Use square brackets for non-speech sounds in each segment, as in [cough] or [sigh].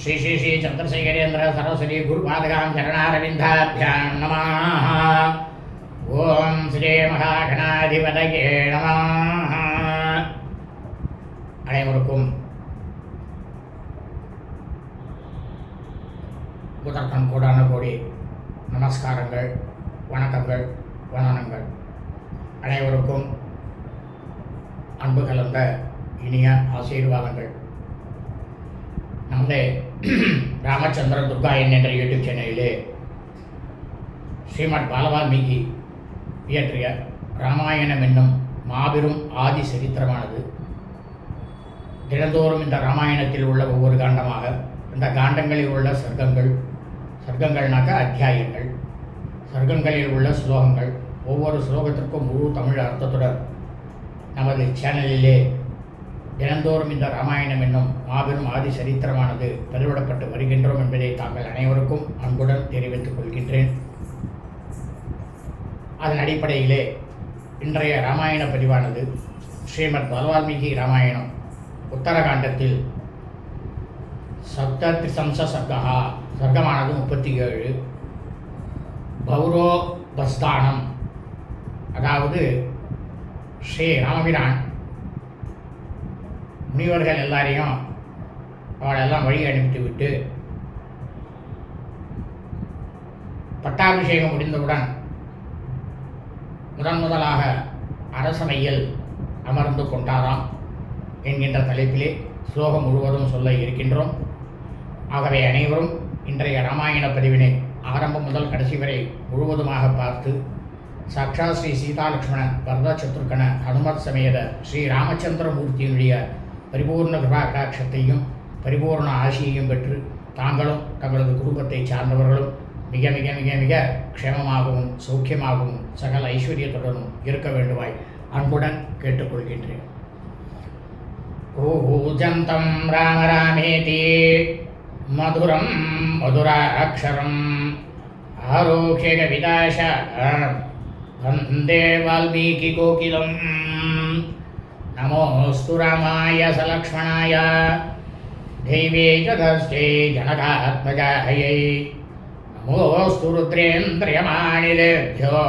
ஸ்ரீ ஸ்ரீ ஸ்ரீ சந்திரசேகரேந்திர சரஸ்வதி குருபாதகாம் சரணாரவிந்தாபியாம் நம ஓம் ஸ்ரீ மகாகணாதிபதகே நம அனைவருக்கும் முதற்கண் கோடான கோடி நமஸ்காரங்கள் வணக்கங்கள் வணனங்கள் அனைவருக்கும் அன்பு கலந்த இனிய ஆசீர்வாதங்கள். நமது ராமச்சந்திர துர்கா என் என்ற யூடியூப் சேனலிலே ஸ்ரீமத் பாலவால்மீகி இயற்றிய ராமாயணம் என்னும் மாபெரும் ஆதி சரித்திரமானது தினந்தோறும் இந்த ராமாயணத்தில் உள்ள ஒவ்வொரு காண்டமாக இந்த காண்டங்களில் உள்ள சர்க்கங்கள் சர்க்கங்கள்னாக்க அத்தியாயங்கள் சர்க்கங்களில் உள்ள ஸ்லோகங்கள் ஒவ்வொரு ஸ்லோகத்திற்கும் முழு தமிழ் அர்த்தத்துடன் நமது சேனலிலே தினந்தோறும் இந்த ராமாயணம் என்னும் மாபெரும் ஆதி சரித்திரமானது பதிவிடப்பட்டு வருகின்றோம் என்பதை தாங்கள் அனைவருக்கும் அன்புடன் தெரிவித்துக் கொள்கின்றேன். அதன் அடிப்படையிலே இன்றைய ராமாயண பதிவானது ஸ்ரீமத் பகவால்மீகி ராமாயணம் உத்தரகாண்டத்தில் சப்தத்தி திசம்ச சர்க்கா சர்க்கமானது முப்பத்தி ஏழு பௌரோ பஸ்தானம் அதாவது ஸ்ரீ ராமபிரான் முனிவர்கள் எல்லாரையும் அவளெல்லாம் வழி அனுப்பித்து விட்டு பட்டாபிஷேகம் முடிந்தவுடன் முதன் முதலாக அரசமையில் அமர்ந்து கொண்டாராம் என்கின்ற தலைப்பிலே ஸ்லோகம் முழுவதும் சொல்ல இருக்கின்றோம். ஆகவே அனைவரும் இன்றைய ராமாயண பதிவினை ஆரம்பம் முதல் கடைசி வரை முழுவதுமாக பார்த்து சாட்சாத் ஸ்ரீ சீதாலட்சுமண பரத சத்ருக்கன ஹனுமத் சமேத ஸ்ரீ ராமச்சந்திரமூர்த்தியினுடைய பரிபூர்ண கிருபாகாட்சத்தையும் பரிபூர்ண ஆசியையும் பெற்று தாங்களும் தங்களது குடும்பத்தை சார்ந்தவர்களும் மிக மிக மிக மிக க்ஷேமமாகவும் சௌக்கியமாகவும் சகல ஐஸ்வர்யத்துடனும் இருக்க வேண்டுமாய் அன்புடன் கேட்டுக்கொள்கின்றேன். ஊஜந்தம் ராம ராமேதி மதுரம் மதுராட்சரம் ஆரோக்கிய விதாச வந்தே வால்மீகி கோகிலம். नमोऽस्तु रामाय सलक्ष्मणाय दैवे चतस्थे जनकात्मजायै नमोऽस्तु रुद्रेन्द्रियमाणिलेभ्यो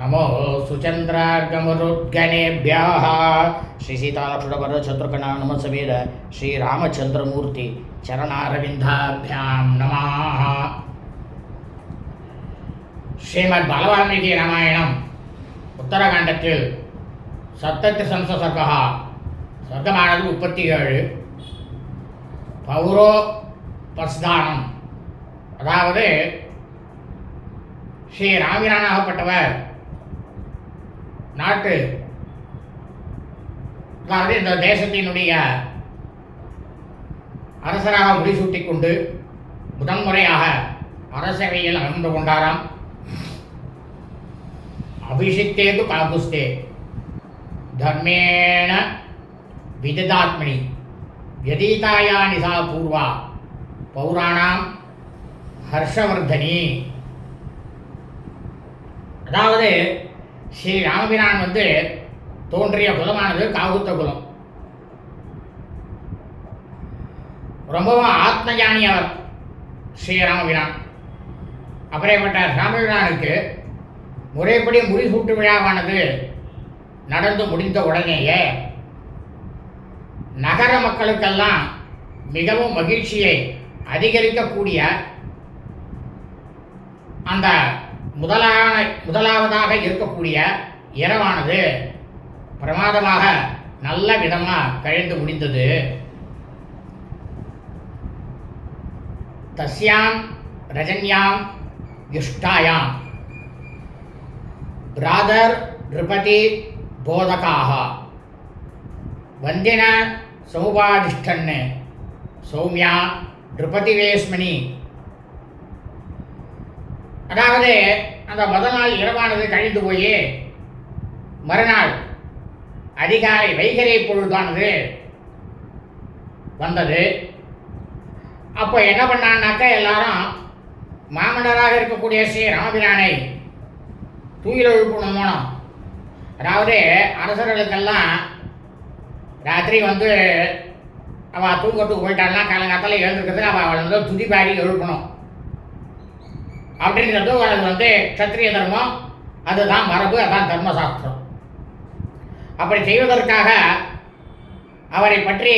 नमोऽस्तु चन्द्रार्गमरुद्गणेभ्यः श्रीसीताक्षुडवरशत्रुकणानमसमेत श्रीरामचन्द्रमूर्ति चरणारविन्दाभ्यां नमः ஸ்ரீமத் பகவான்மீகி ராமாயணம் உத்தரகாண்டத்தில் சத்தத்து சம்ச சர்க்கா முப்பத்தி ஏழு பௌரோ பஸ்தானம். அதாவது ஸ்ரீ ராமிரானாகப்பட்டவர். நாட்டு. அதாவது இந்த தேசத்தினுடைய அரசராக முடிசூட்டி கொண்டு முதன்முறையாக அரசவையில் அமர்ந்து கொண்டாராம். அபிஷிக்தேது காகுஸ்தே தர்மேண ವಿದದಾತ್ಮಣಿ ವ್ಯತೀತಾಯಾನಿ ಸಾ ಪೂರ್ವ பௌராணாம் ஹர்ஷவர்தனி அதாவது ஸ்ரீ ராமபிரான் வந்து தோன்றிய குலமானது காகுத்த குலம். ரொம்பவும் ஆத்மஞானி அவர் ஸ்ரீராமபிரான் அப்படிப்பட்ட ராமபிரானுக்கு முறைப்படி முறிசூட்டு விழாவானது நடந்து முடிந்த உடனேயே நகர மக்களுக்கெல்லாம் மிகவும் மகிழ்ச்சியை அதிகரிக்கக்கூடிய அந்த முதலான முதலாவதாக இருக்கக்கூடிய இரவானது பிரமாதமாக நல்ல விதமாக கழிந்து முடிந்தது. தஸ்யாம் ரஜன்யாம் யுஷ்டாயாம். பிராதர் ரிபதி போதகாக வந்தின சௌபாதிஷ்டன்னு சௌமியா திருபதி வேஸ்மணி அதாவது அந்த முதல் நாள் இரவானது கழிந்து போய் மறுநாள் அதிகாலை வைகரை பொழுதானது வந்தது. அப்போ என்ன பண்ணான்னாக்கா எல்லாரும் மாமன்னராக இருக்கக்கூடிய ஸ்ரீ ராமபிரானை தூயில் எழுப்பணும் மூலம் அதாவது அரசர்களுக்கெல்லாம் ராத்திரி வந்து அவள் தூங்கத்துக்கு போயிட்டாள்னா காலங்காத்தால எழுந்திருக்கிறதுக்கு அவள் அவளை வந்து துதி பாடி எழுப்பணும். அப்படிங்கிறது அது வந்து க்ஷத்ரிய தர்மம் அதுதான் மரபு அதான் தர்மசாஸ்திரம். அப்படி செய்வதற்காக அவரை பற்றி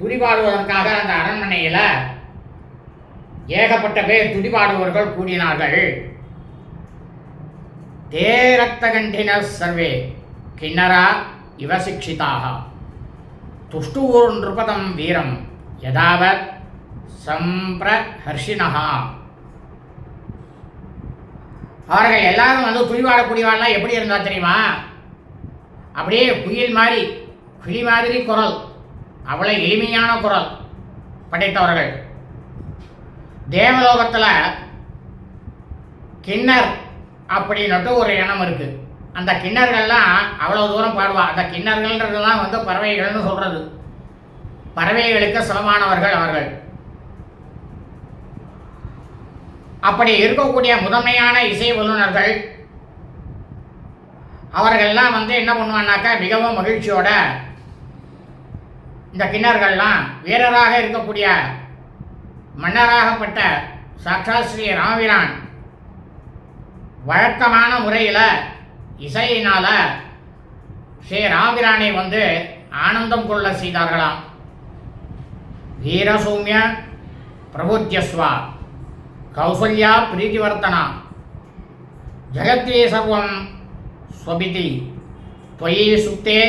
துடிபாடுவதற்காக அந்த அரண்மனையில் ஏகப்பட்ட பேர் துடிபாடுவர்கள் கூடினார்கள். தே ரக்தகண்டின சர்வே கிண்ணரா இவ சிக்ஷிதாக துஷ்டூர் நிருபதம் வீரம் யதாவத் சம்பிரஹர்ஷினஹா அவர்கள் எல்லாரும் வந்து துணிவாடக்கூடியவாள்லாம் எப்படி இருந்தா தெரியுமா? அப்படியே குயில் மாதிரி கிளி மாதிரி குரல் அவ்வளோ எளிமையான குரல் படைத்தவர்கள். தேவலோகத்தில் கிண்ணர் அப்படின்னுட்டு ஒரு இனம் இருக்கு. அந்த கிண்ணர்கள்லாம் அவ்வளோ தூரம் பாடுவா. அந்த கிண்ணர்கள்ன்றதெல்லாம் வந்து பறவைகள்னு சொல்கிறது பறவைகளுக்கு சமமானவர்கள் அவர்கள். அப்படி இருக்கக்கூடிய முதன்மையான இசை வல்லுநர்கள் அவர்கள்லாம் வந்து என்ன பண்ணுவான்னாக்கா மிகவும் மகிழ்ச்சியோட இந்த கிண்ணர்கள்லாம் வீரராக இருக்கக்கூடிய மன்னராகப்பட்ட சாட்சாத் ஸ்ரீ ராமபிரான் வழக்கமான முறையில் இசையினால் ஸ்ரீ ராமபிரானை வந்து ஆனந்தம் கொள்ள செய்தார்களாம். வீரசௌமிய பிரபுத்தியஸ்வா கௌசல்யா பிரீத்திவர்த்தனா ஜெகத்தே சர்வம் ஸ்வபிதி தொயி சுத்தே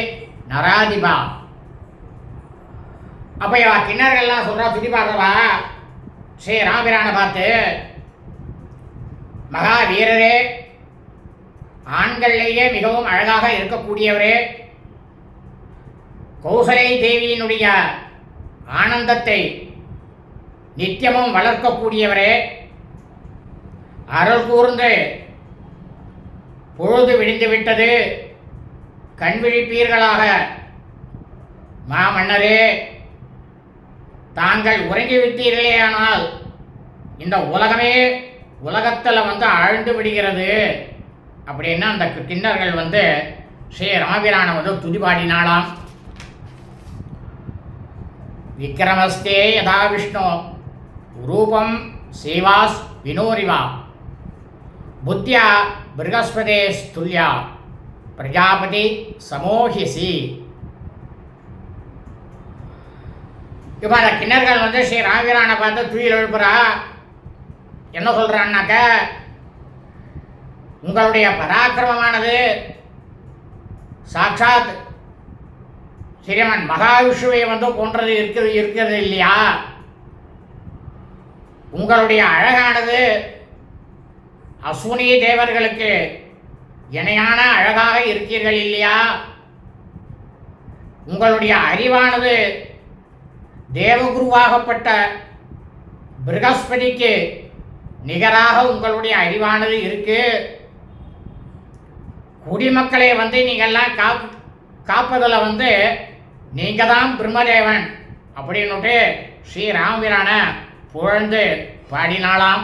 நராதிபா. அப்போ இவா கிண்ணர்கள்லாம் சொல்கிறா துதி பாடுறவா ஸ்ரீ ராமிரான பார்த்து மகா வீரரே மிகவும் அழகாக இருக்கக்கூடியவரே கௌசலை தேவியினுடைய ஆனந்தத்தை நித்தியமும் வளர்க்கக்கூடியவரே அருள் கூர்ந்து பொழுது விடிந்துவிட்டது கண் விழிப்பீர்களாக. மாமன்னரே தாங்கள் உறங்கிவிட்டீர்களேயானால் இந்த உலகமே உலகத்தில் வந்து ஆழ்ந்து விடுகிறது. அப்படின்னா அந்த கிண்ணர்கள் வந்து ஸ்ரீ ராமபிரானை வந்து துதிபாடினாலாம் விக்ரமஸ்தே யதா விஷ்ணு ரூபம் சேவாஸ் வினோரிவா புத்தியா பிருகஸ்பதே ஸ்துல்யா பிரஜாபதி சமோஹிசி. இப்போ அந்த கிண்ணர்கள் வந்து ஸ்ரீ ராமிரானை பார்த்து துயில் எழுப்புறா. என்ன சொல்கிறான்னாக்க உங்களுடைய பராக்கிரமமானது சாட்சாத் ஸ்ரீமன் மகாவிஷ்ணுவை வந்து போன்றது இருக்கிறது இருக்கிறது இல்லையா? உங்களுடைய அழகானது அசுனி தேவர்களுக்கு இணையான அழகாக இருக்கீர்கள் இல்லையா? உங்களுடைய அறிவானது தேவகுருவாகப்பட்ட பிரகஸ்பதிக்கு நிகராக உங்களுடைய அறிவானது இருக்கு. குடிமக்களை வந்து நீங்கள்லாம் காப் காப்பதில் வந்து நீங்கள் தான் பிரம்மதேவன் அப்படின்னுட்டு ஸ்ரீ ராமபிரான புகழ்ந்து பாடினாளாம்.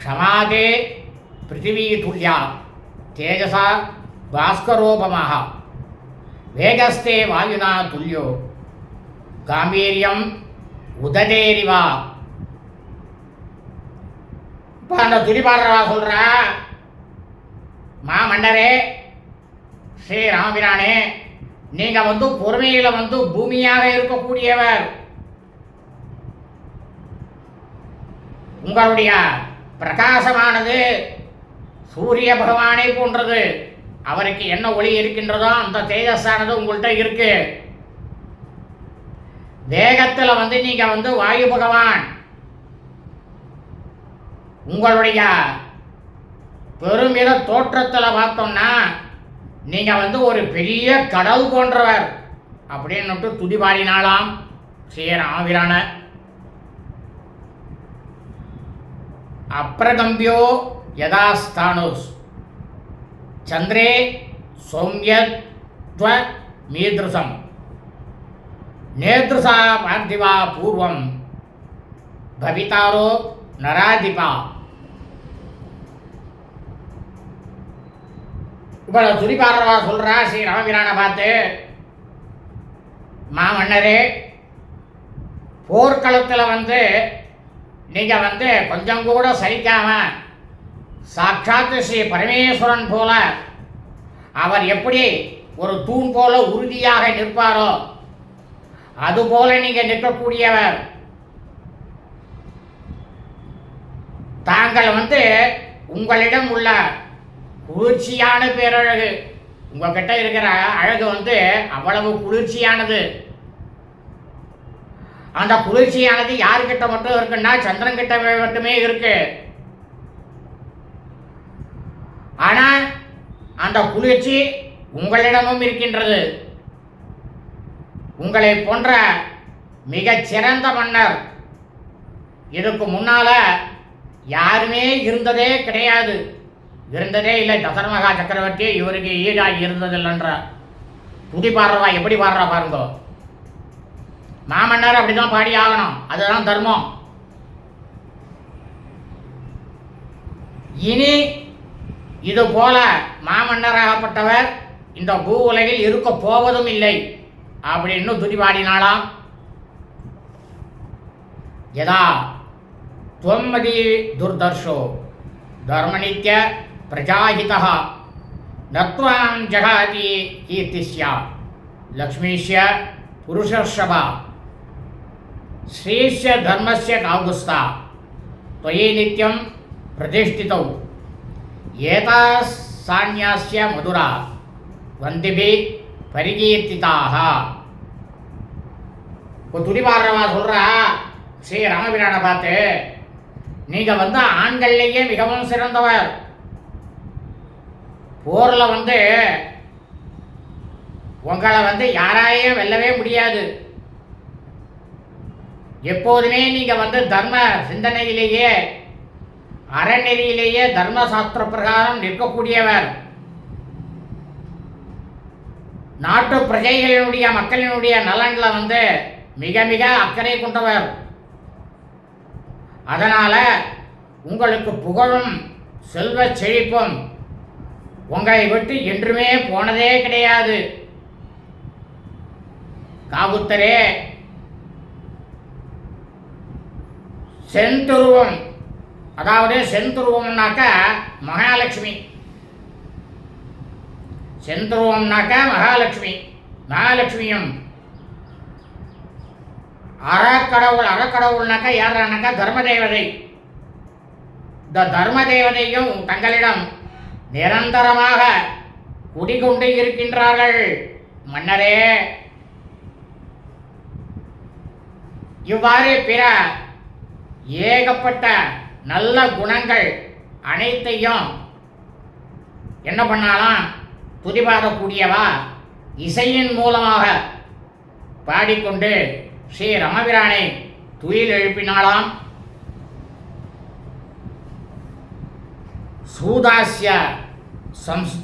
க்ஷமாதே பிருத்திவி துல்யா தேஜசா பாஸ்கரோபமாக. வேகஸ்தே வாயுனா துல்யோ. காம்பீரியம் உததேரிவா. இப்போ அந்த துடிபாடுறவா சொல்கிறா மாமன்னரே ஸ்ரீ ராமபிரானே நீங்கள் வந்து பொறுமையில் வந்து பூமியாக இருக்கக்கூடியவர். உங்களுடைய பிரகாசமானது சூரிய பகவானை போன்றது. அவருக்கு என்ன ஒளி இருக்கின்றதோ அந்த தேஜஸானது உங்கள்கிட்ட இருக்கு. வேகத்தில் வந்து நீங்கள் வந்து வாயு பகவான் உங்களுடைய பெருமித தோற்றத்தில் பார்த்தோம்னா நீங்கள் வந்து ஒரு பெரிய கடவுள் போன்றவர் அப்படின்னுட்டு துதி பாடினாலாம் ஆவிரான அப்ரகம்பியோ யதாஸ்தானோஸ். சந்திரே சௌமியத்வ மீதృశம் நேத்ருசா பார்த்திவா பூர்வம். பவிதாரோ நராதிபா. இப்போ துரிபாரவா சொல்கிறா ஸ்ரீ ராமபிரானை பார்த்து. மாமன்னரே போர்க்களத்தில் வந்து நீங்கள் வந்து கொஞ்சம் கூட சரிக்காமல் சாட்சாத்து ஸ்ரீ பரமேஸ்வரன் போல அவர் எப்படி ஒரு தூண் போல உறுதியாக நிற்பாரோ அதுபோல நீங்கள் நிற்கக்கூடியவர். தாங்கள் வந்து உங்களிடம் உள்ள குளிர்ச்சியான பேரழகு. உங்ககிட்ட இருக்கிற அழகு வந்து அவ்வளவு குளிர்ச்சியானது. அந்த குளிர்ச்சியானது யாருக்கிட்ட மட்டும் இருக்குன்னா சந்திரன் கிட்ட மட்டுமே இருக்கு. ஆனா அந்த குளிர்ச்சி உங்களிடமும் இருக்கின்றது. உங்களை போன்ற மிகச்சிறந்த மன்னர். இதுக்கு முன்னால யாருமே இருந்ததே கிடையாது. இருந்ததே இல்லை தசரமகா சக்கரவர்த்தி இவருக்கு ஈடாகி இருந்ததில்லைன்ற துதி பாடுறவா எப்படி பாடுறா பாருங்க மாமன்னர் அப்படிதான் பாடி ஆகணும் அதுதான் தர்மம் இனி இது போல மாமன்னராகப்பட்டவர் இந்த பூ உலகில் இருக்க போவதும் இல்லை அப்படின்னு துதி பாடினாலாம் யதா त्वमदि दुर्दर्शो धर्मनित्य प्रजाहितः न त्वां जगाति कीर्तिस्य लक्ष्मीस्य पुरुषर्षभ श्रीस्य धर्मस्य कागुस्ता त्वयि नित्यं प्रतिष्ठितौ एतासान्यास्य मधुरा वन्दिभिः परिकीर्तिताः இப்போ துடிபாடுறவா சொல்றா ஸ்ரீ ராமபிரானை பார்த்து நீங்க வந்து ஆண்கள்லேயே மிகவும் சிறந்தவர் போரில் வந்து உங்களை வந்து யாராலையும் வெல்லவே முடியாது. எப்போதுமே நீங்கள் வந்து தர்ம சிந்தனையிலேயே அறநெறியிலேயே தர்ம சாஸ்திர பிரகாரம் நிற்கக்கூடியவர். நாட்டு பிரஜைகளினுடைய மக்களினுடைய நலனில் வந்து மிக மிக அக்கறை கொண்டவர். அதனால் உங்களுக்கு புகழும் செல்வ செழிப்பும் உங்களை விட்டு என்றுமே போனதே கிடையாது. காகுத்தரே செந்துருவம். அதாவது செந்துருவம்னாக்க மகாலட்சுமி. செந்துருவம்னாக்க மகாலட்சுமி. மகாலட்சுமியும். அறக்கடவுள் அறக்கடவுள்னாக்கா யாரானாக்கா தர்ம தேவதை இந்த தர்ம தேவதையும் தங்களிடம் நிரந்தரமாக குடிகொண்டு இருக்கின்றார்கள். மன்னரே. இவ்வாறு பிற ஏகப்பட்ட நல்ல குணங்கள் அனைத்தையும் என்ன பண்ணாலாம்? துதிபாடக்கூடியவா இசையின் மூலமாக பாடிக்கொண்டு ஸ்ரீ ரமபிரானை துயில் எழுப்பினாளாம். சூதாசிய சம்ஸ்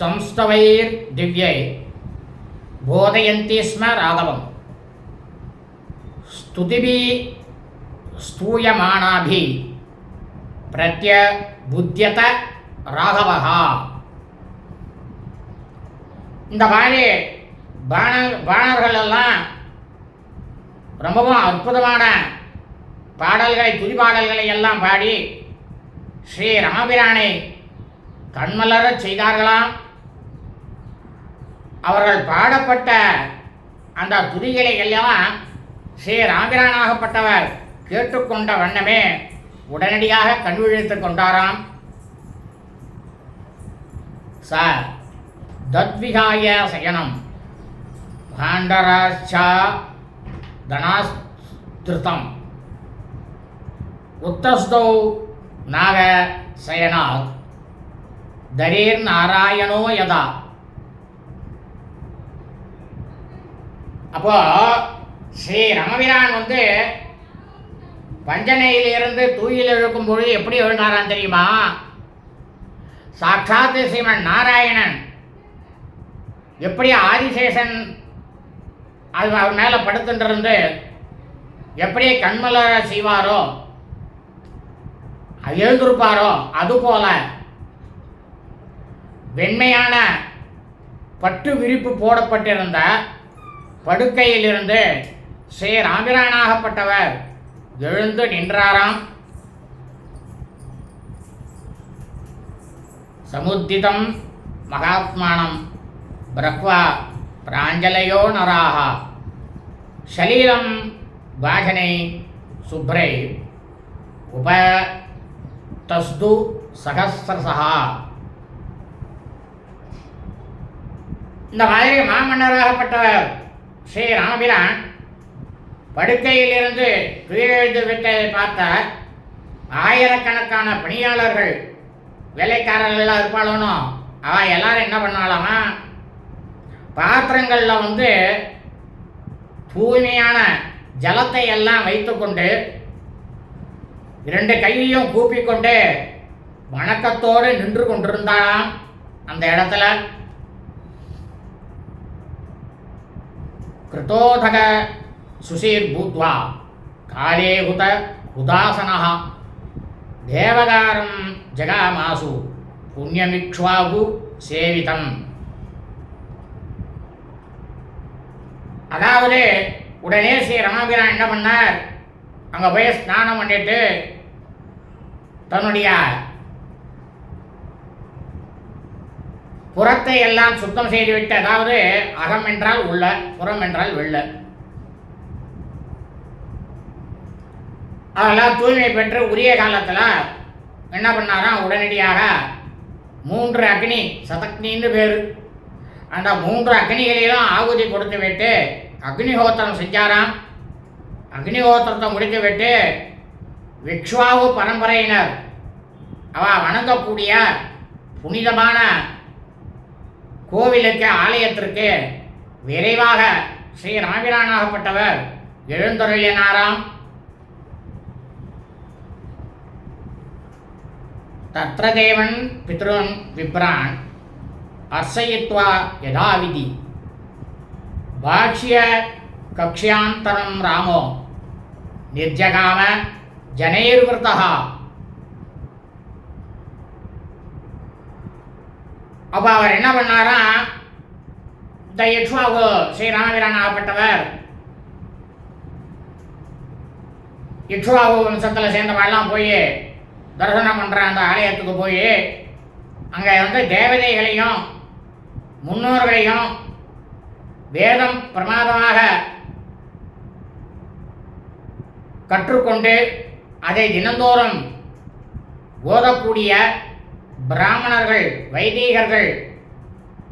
சம்ஸ்தவைர் திவ்யை போதயந்தி ஸ்ம ராகவம். ஸ்துதிபி ஸ்தூயமானாபி பிரத்யபுத்தியத ராகவகா இந்த மாதிரி பாணர் பாணர்கள் எல்லாம் ரொம்பவும் அற்புதமான பாடல்களை துதிபாடல்களை எல்லாம் பாடி ஸ்ரீ ராமபிரானை கண்மலரச் செய்தார்களாம் அவர்கள் பாடப்பட்ட அந்த துதிகளை எல்லாம் ஸ்ரீ ராமபிரானாகப்பட்டவர் கேட்டுக்கொண்ட வண்ணமே உடனடியாக கண்விழித்து கொண்டாராம். ச தத்விகாய சயனம். பாண்டராச்சா தனாஸ்திருத்தம். உத்தஸ்தௌ நாக சயனாத் தரீர் நாராயணோ யதா. அப்போ ஸ்ரீ ரமபிரான் வந்து பஞ்சனையிலிருந்து தூயில் இழுக்கும் பொழுது எப்படி எழுந்தாரான் தெரியுமா? சாட்சாத் ஸ்ரீமன் நாராயணன் எப்படி ஆதிசேஷன் அது அவர் மேலே படுத்துட்டு எப்படி கண்மலர செய்வாரோ எழுந்திருப்பாரோ அதுபோல வெண்மையான பட்டு விரிப்பு போடப்பட்டிருந்த படுக்கையிலிருந்து ஸ்ரீ ராமிரானாகப்பட்டவர் எழுந்து நின்றாராம். சமுத்திதம் மகாத்மானம் பிரக்வா பிராஞ்சலயோ நராக சலீலம் வாஜனை சுப்ரை உப தஸ்து சகசிரசா இந்த மாதிரி மாமன்னராகப்பட்டவர் ஸ்ரீ ராமபிரான் படுக்கையிலிருந்து துயிலெழுந்து விட்டதை பார்த்தார். ஆயிரக்கணக்கான பணியாளர்கள் வேலைக்காரர்கள்லாம் இருப்பாளோனோ அவ எல்லாரும் என்ன பண்ணாலாமா? பாத்திரங்களில் வந்து தூய்மையான ஜலத்தை எல்லாம் வைத்துக்கொண்டு இரண்டு கையையும் கூப்பிக்கொண்டு வணக்கத்தோடு நின்று கொண்டிருந்தாளாம் அந்த இடத்துல. கிருத்தோதக சுசீர் பூத்வா காலே உத உதாசனா தேவகாரம் ஜகாமாசு புண்ணியமிக்ஷ்வாகு சேவிதம். அதாவது உடனே ஸ்ரீ ராமபிரான் என்ன பண்ணார்? அங்கே போய் ஸ்நானம் பண்ணிட்டு தன்னுடைய புறத்தை எல்லாம் சுத்தம் செய்துவிட்டு அதாவது அகம் என்றால் உள்ள புறம் என்றால் வெள்ள. அதெல்லாம் தூய்மை பெற்று உரிய காலத்தில் என்ன பண்ணாராம் உடனடியாக மூன்று அக்னி சதக்னின்னு பேர். அந்த மூன்று அக்னிகளிலும் ஆகுதி கொடுத்து விட்டு அக்னிஹோத்திரம் செஞ்சாராம். அக்னிஹோத்திரத்தை முடித்துவிட்டு விக்ஷ்வாவு பரம்பரையினர். அவ வணங்கக்கூடிய புனிதமான கோவிலுக்கு ஆலயத்திற்கு விரைவாக ஸ்ரீ ராமிரானாகப்பட்டவர் எழுந்தருளினாராம். தத்ரதேவன் பித்ருன் விப்ரான் அர்சயித்வா யதாவிதி. பாக்ஷிய கக்ஷியாந்தரம் ராமோ. நிர்ஜகாம ஜனைர்விருத்தா அப்போ அவர் என்ன பண்ணாரா? இந்த யக்ஷ்வாவு ஸ்ரீ ராமவீரன் ஆகப்பட்டவர் யக்ஷ்வாவு வம்சத்தில் சேர்ந்தவெல்லாம் போய் தரிசனம் பண்ணுற அந்த ஆலயத்துக்கு போய் அங்கே வந்து தேவதைகளையும் முன்னோர்களையும் வேதம் பிரமாதமாக கற்றுக்கொண்டு அதை தினந்தோறும் ஓதக்கூடிய பிராமணர்கள் வைதீகர்கள்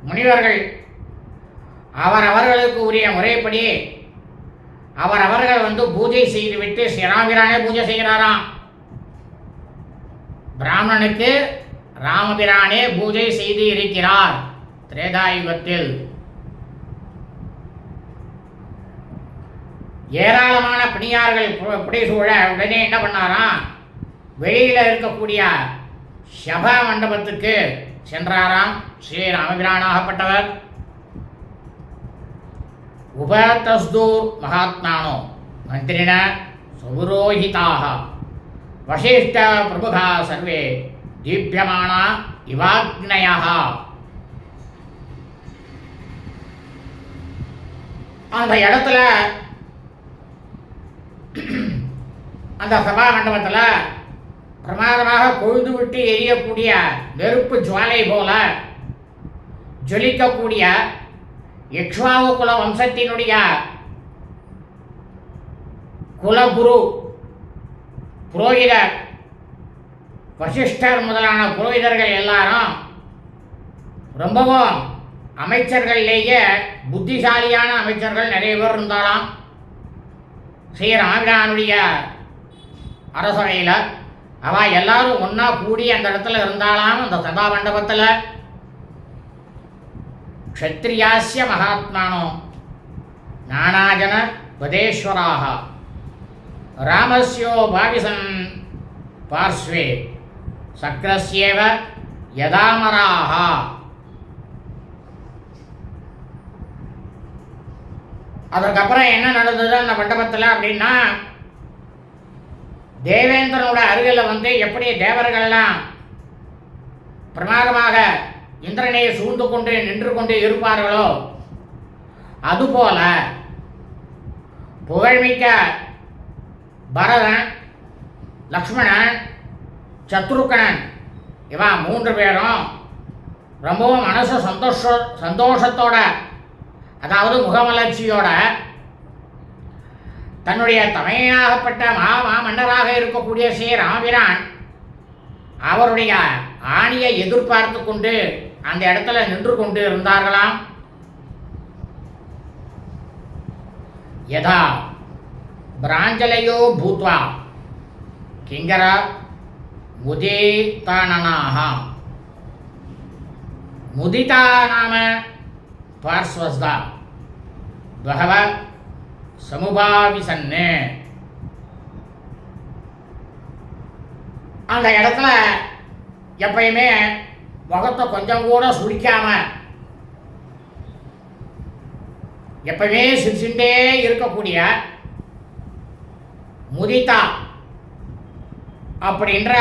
முனிவர்கள் அவரவர்களுக்கு உரிய முறைப்படி அவரவர்கள் வந்து பூஜை செய்துவிட்டு ஸ்ரீராமிரானே பூஜை செய்கிறாராம். பிராமணனுக்கு ராமபிரானே பூஜை செய்து இருக்கிறார். திரேதாயுகத்தில் ஏராளமான பணியார்கள் சூழ உடனே என்ன பண்ணாராம்? வெளியில் இருக்கக்கூடிய சபா மண்டபத்துக்கு சென்றாராம். ஸ்ரீ ராமபிரானாகப்பட்டவர். உபதஸ்தூர் மகாத்மானோ மந்திரின சுரோஹிதாக. வசிஷ்ட பிரபுகா சர்வே தீபியமானா இவாக்னயா அந்த இடத்துல [clears throat] அந்த சபா மண்டபத்தில் பிரமாதமாக கொழுந்து விட்டு எரியக்கூடிய நெருப்பு ஜுவாலை போல ஜொலிக்கக்கூடிய யக்ஷ்வாவு குல வம்சத்தினுடைய குலகுரு புரோகிதர் வசிஷ்டர் முதலான புரோகிதர்கள் எல்லாரும் ரொம்பவும் அமைச்சர்கள்லேயே புத்திசாலியான அமைச்சர்கள் நிறைய பேர் இருந்தாலாம் ஸ்ரீராமிரானுடைய அரசவையில் அவள் எல்லாரும் ஒன்றா கூடி அந்த இடத்துல இருந்தாலாம் அந்த சதா மண்டபத்தில் க்ஷத்ரியாசிய மகாத்மானோ நானாஜன பதேஸ்வராக ராமஸ்யோ பாவிசன் பார்ஸ்வே. சக்கரஸ்யேவ யதாமராக. அதற்கப்புறம் என்ன நடந்தது அந்த மண்டபத்தில் அப்படின்னா தேவேந்திரனோட அருகில் வந்து எப்படி தேவர்கள்லாம் பிரமாதமாக இந்திரனை சூழ்ந்து கொண்டு நின்று கொண்டு இருப்பார்களோ அதுபோல புகழ்மிக்க பரதன் லக்ஷ்மணன் சத்ருக்கணன் இவன் மூன்று பேரும் ரொம்பவும் மனசு சந்தோஷ சந்தோஷத்தோட அதாவது முகமலர்ச்சியோட தன்னுடைய தமையாகப்பட்ட மா மன்னராக இருக்கக்கூடிய ஸ்ரீ ராமபிரான் அவருடைய ஆணியை எதிர்பார்த்து கொண்டு அந்த இடத்துல நின்று கொண்டு இருந்தார்களாம். யதா பிராஞ்சலையோ பூத்வா கிங்கர முதிதானனாக. முதிதா நாம பார்ஸ்வஸ்தான் பகவ சமுபாவிசன்னு அந்த இடத்துல எப்பயுமே முகத்தை கொஞ்சம் கூட சுழிக்காம எப்பவுமே சிரிச்சுட்டே இருக்கக்கூடிய முதிதா அப்படின்ற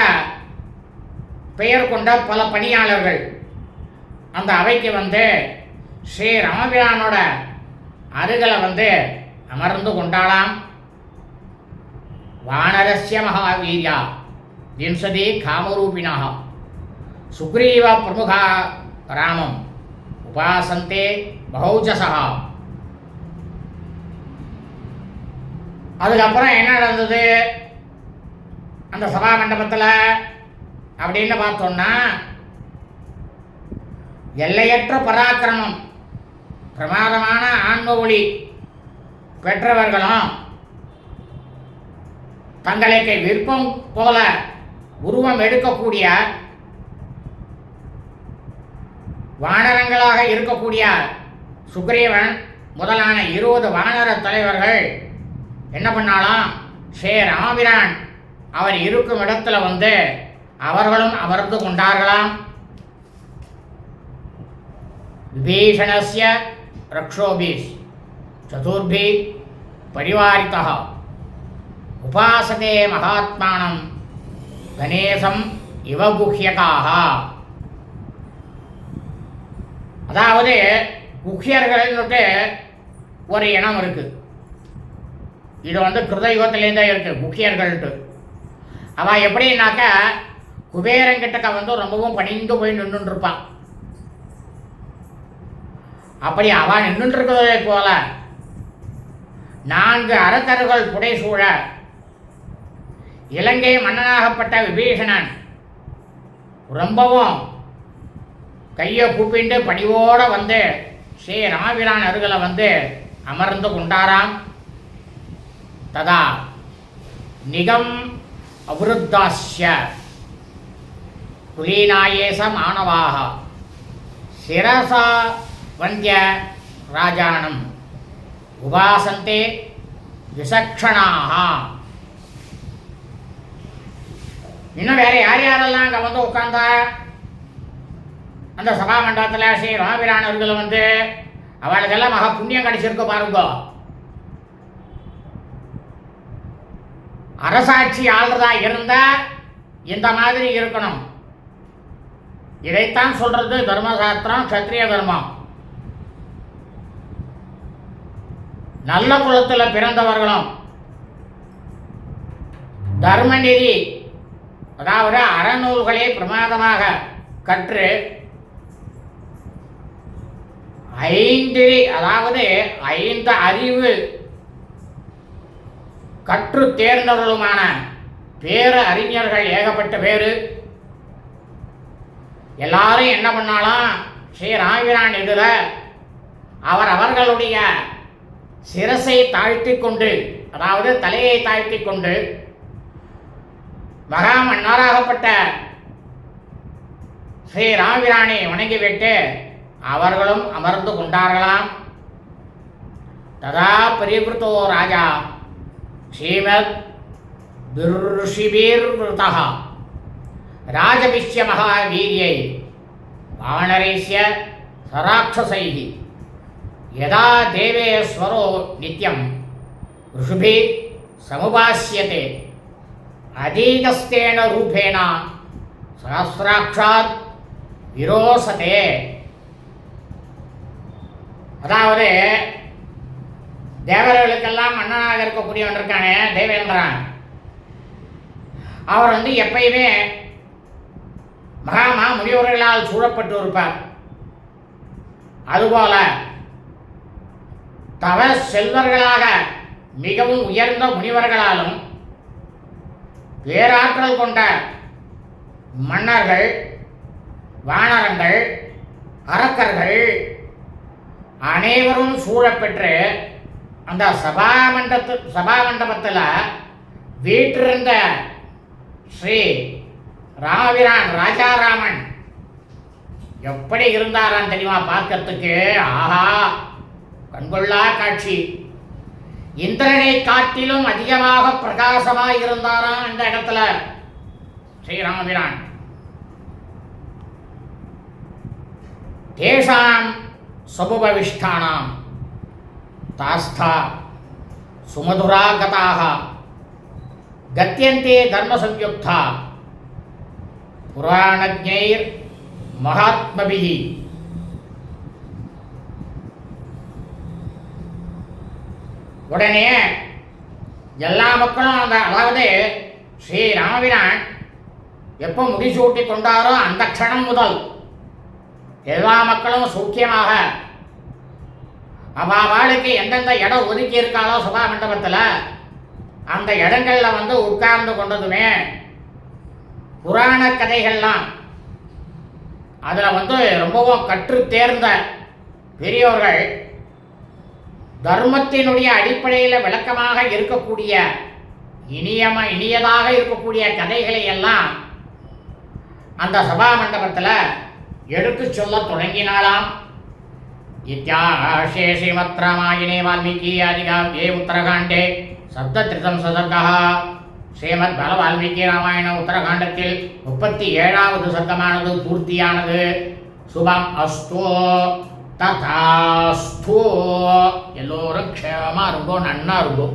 பெயர் கொண்ட பல பணியாளர்கள் அந்த அவைக்கு வந்து ஸ்ரீ ராமபிரானோட அருகில் வந்து அமர்ந்து கொண்டாளாம். வானரஸ்ய மகாவீரியா விம்சதி காமரூபிணா சுக்ரீவ பிரமுகா ராமம் உபாசந்தே பகௌஜசா அதுக்கப்புறம் என்ன நடந்தது? அந்த சபா மண்டபத்தில் அப்படின்னு பார்த்தோம்னா எல்லையற்ற பராக்கிரமம். பிரமாதமான ஆன்ம ஒளி பெற்றவர்களும். தங்களுக்கு விருப்பம் போல உருவம் எடுக்கக்கூடிய வானரங்களாக இருக்கக்கூடிய சுக்ரீவன் முதலான இருபது வானர தலைவர்கள் என்ன பண்ணாலும்? ஸ்ரீ ராமபிரான் அவர் இருக்கும் இடத்துல வந்து அவர்களும் அமர்ந்து கொண்டார்களாம். விபீஷணஸ்ய ரக்ஷோபிஸ் சதுர்பி பரிவாரித்தः உபாசதே மகாத்மானம் கணேசம் இவகுஹ்யகாக அதாவது குஹ்யர்கள்னுட்டு ஒரு இனம் இருக்குது இது வந்து கிருதயுகத்திலேருந்தே இருக்குது முக்கியர்கள்ட்டு அவன் எப்படின்னாக்கா குபேரங்கிட்டக்க வந்து ரொம்பவும் பணிந்து போய் நின்றுருப்பான் அப்படி அவன் நின்றுருக்கிறதை போல. நான்கு அரக்கர்கள் புடைசூழ இலங்கை மன்னனாகப்பட்ட விபீஷணன் ரொம்பவும் கையை கூப்பிண்டு பணிவோடு வந்து ஸ்ரீ ராமபிரான் அருகில் வந்து அமர்ந்து கொண்டாராம். ததா நிகம் அவருத்தாஸ்ய குலீனாயேச மாணவாக. சிரசா வந்திய ராஜானம். உபாசந்தே விசக்ஷணாக இன்னும் வேற யார் யாரெல்லாம் அங்கே வந்து உட்கார்ந்தா? அந்த சபா மண்டபத்தில் ஸ்ரீ ராமபிரானவர்கள் வந்து அவளுக்கெல்லாம் மகா புண்ணியம் கிடைச்சிருக்கு பாருங்கோ. அரசாட்சி ஆள்றதா இருந்தா இந்த மாதிரி இருக்கணும். இதைத்தான் சொல்றது தர்மசாஸ்திரம் கத்திரிய தர்மம். நல்ல குலத்தில் பிறந்தவர்களும் தர்மநெறி அதாவது அறநூல்களை பிரமாதமாக கற்று ஐந்து அதாவது ஐந்து அறிவு கற்று தேர்ந்தவர்களுமான பேர அறிஞர்கள் ஏகப்பட்ட பேர். எல்லாரும் என்ன பண்ணாலும் ஸ்ரீ ராமிரான் இதில் அவர் அவர்களுடைய சிரசை தாழ்த்தி கொண்டு அதாவது தலையை தாழ்த்தி கொண்டு மகா மன்னாராகப்பட்ட ஸ்ரீ ராமபிரானை வணங்கிவிட்டு அவர்களும் அமர்ந்து கொண்டார்களாம். ததா பரிகிருத்தோ ராஜா. ஸ்ரீமத் துர்ஷிபீர்விருதா ராஜபிஷ்ய மகாவீரியை வானரைசிய சராட்சசைகி यदा देवेश्वरो नित्यं ऋषिभिः समुपास्यते अधीतस्तेन रूपेण सहस्राक्षात् விரோசதே அதாவது தேவர்களுக்கெல்லாம் மன்னனாக இருக்கக்கூடியவன் இருக்கானே தேவேந்திரன் அவர் வந்து எப்பயுமே மகாமா முனிவர்களால் சூழப்பட்டு இருப்பார் அதுபோல தவ செல்வர்களாக மிகவும் உயர்ந்த முனிவர்களாலும் பேராற்றல் கொண்ட மன்னர்கள் வானரங்கள் அரக்கர்கள் அனைவரும் சூழப்பெற்று அந்த சபா மண்டத்து சபா மண்டபத்தில் வீற்றிருந்த ஸ்ரீ ராமபிரான் ராஜாராமன் எப்படி இருந்தாராம் தெரியுமா பார்க்கறதுக்கு? ஆஹா! கண்கொள்ளா காட்சி. இந்திரனை காட்டிலும் அதிகமாக பிரகாசமாக இருந்தாராம் இந்த இடத்துல. ஸ்ரீராமபிரான். தேஷாம் சபுபவிஷ்டானாம். தாஸ்தா சுமதுராகதாக கத்தியந்தே தர்மசம்யுக்தா. புராணஜைர் மகாத்மபிகி உடனே எல்லா மக்களும் அந்த அதாவது ஸ்ரீ ராமபிரான் எப்போ முடிசூட்டி கொண்டாரோ அந்த க்ஷணம் முதல் எல்லா மக்களும் சூக்கியமாக அவளுக்கு எந்தெந்த இடம் ஒதுக்கி இருக்காளோ சபா மண்டபத்தில் அந்த இடங்களில் வந்து உட்கார்ந்து கொண்டதுமே புராண கதைகள்லாம். அதில் வந்து ரொம்பவும் கற்று தேர்ந்த பெரியோர்கள் தர்மத்தினுடைய அடிப்படையில் விளக்கமாக இருக்கக்கூடிய இனியம இனியதாக இருக்கக்கூடிய கதைகளை எல்லாம் அந்த சபா மண்டபத்தில் எடுத்து சொல்ல தொடங்கினாளாம். இத்தியாகாஷே ஸ்ரீமத் ராமாயணே வால்மீகி ஆதிகாவ்யே உத்தரகாண்டே. சப்தத்ரிதம் சதர்கா ஸ்ரீமத் பல வால்மீகி ராமாயண உத்தரகாண்டத்தில் முப்பத்தி ஏழாவது சர்க்கமானது பூர்த்தியானது. சுபம் அஸ்தோ. ததாஸ்து எல்லோரும் க்ஷேமமா இருக்கும் நன்னா இருக்கும்